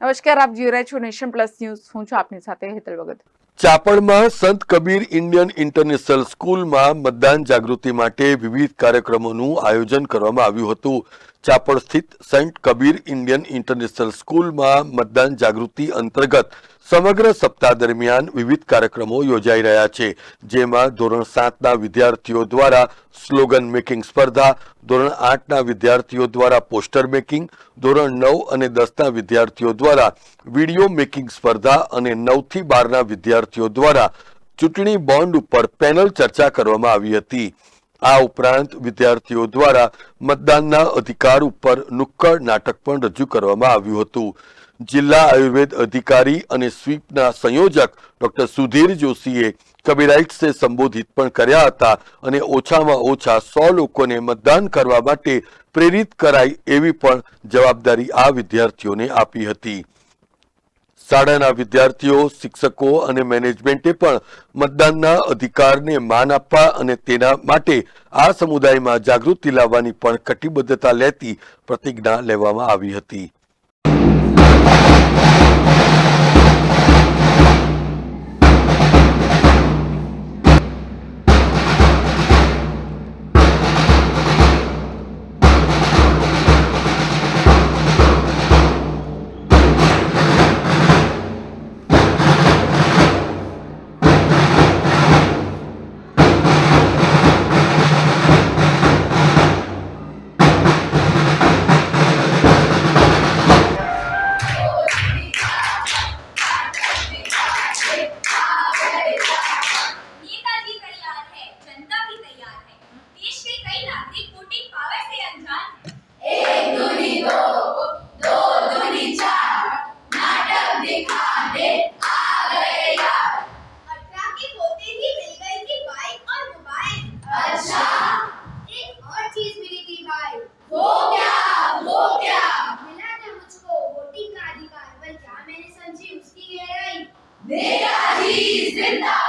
નમસ્કાર, આપ જોઈ રહ્યા છો નેશન પ્લસ ન્યૂઝ. હું છું આપની સાથે હેતલ ભગત. ચાપડમાં સંત કબીર ઇન્ડિયન ઇન્ટરનેશનલ સ્કૂલમાં મતદાન જાગૃતિ માટે વિવિધ કાર્યક્રમોનું આયોજન કરવામાં આવ્યું હતું. ચાપડ સ્થિત સેન્ટ કબીર ઇન્ડિયન ઇન્ટરનેશનલ સ્કૂલમાં મતદાન જાગૃતિ અંતર્ગત સમગ્ર સપ્તાહ દરમિયાન વિવિધ કાર્યક્રમો યોજાઈ રહ્યા છે. જેમાં ધોરણ સાતના વિદ્યાર્થીઓ દ્વારા સ્લોગન મેકિંગ સ્પર્ધા, ધોરણ આઠના વિદ્યાર્થીઓ દ્વારા પોસ્ટર મેકિંગ, ધોરણ નવ અને દસના વિદ્યાર્થીઓ દ્વારા વીડિયો મેકિંગ સ્પર્ધા અને નવથી બારના વિદ્યાર્થીઓ દ્વારા ચૂંટણી બોન્ડ ઉપર પેનલ ચર્ચા કરવામાં આવી હતી. આ ઉપરાંત વિદ્યાર્થીઓ દ્વારા મતદાનના અધિકાર ઉપર નુક્કડ નાટક પણ રજૂ કરવામાં આવ્યું હતું. જિલ્લા આયુર્વેદ અધિકારી અને સ્વીપના સંયોજક ડોક્ટર સુધીર જોશીએ કબીરાઇટ્સને સંબોધિત પણ કર્યા હતા અને ઓછામાં ઓછા સો લોકોને મતદાન કરવા માટે પ્રેરિત કરાય એવી પણ જવાબદારી આ વિદ્યાર્થીઓને આપી હતી. શાળાના વિદ્યાર્થીઓ, શિક્ષકો અને મેનેજમેન્ટે પણ મતદાનના અધિકારને માન આપવા અને તેના માટે આ સમુદાયમાં જાગૃતિ લાવવાની પણ કટિબદ્ધતા લેતી પ્રતિજ્ઞા લેવામાં આવી હતી. अठारह के होते ही मिल गई थी बाइक और मोबाइल अच्छा एक और चीज मिली थी भाई वो क्या वो क्या मिला था मुझको वोटिंग का अधिकार पर क्या मैंने समझी उसकी गहराई नेताजी जिंदाबाद